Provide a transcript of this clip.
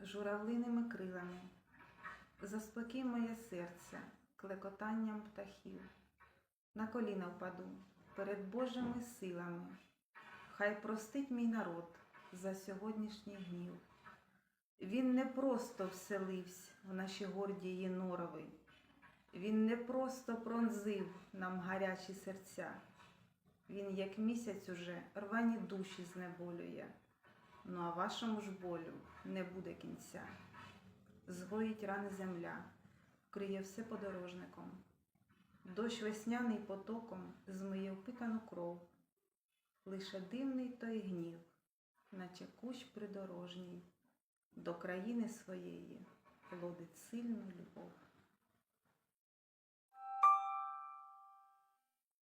журавлиними крилами, заспокій моє серце клекотанням птахів. На коліна впаду перед Божими силами. Хай простить мій народ за сьогоднішній гнів. Він не просто вселився в наші гордії норови. Він не просто пронзив нам гарячі серця. Він, як місяць уже, рвані душі знеболює. Ну а вашому ж болю не буде кінця. Згоїть рани земля, вкриє все подорожником. Дощ весняний потоком змиє впитану кров. Лише дивний той гнів, наче кущ придорожній, до країни своєї плодить сильну любов.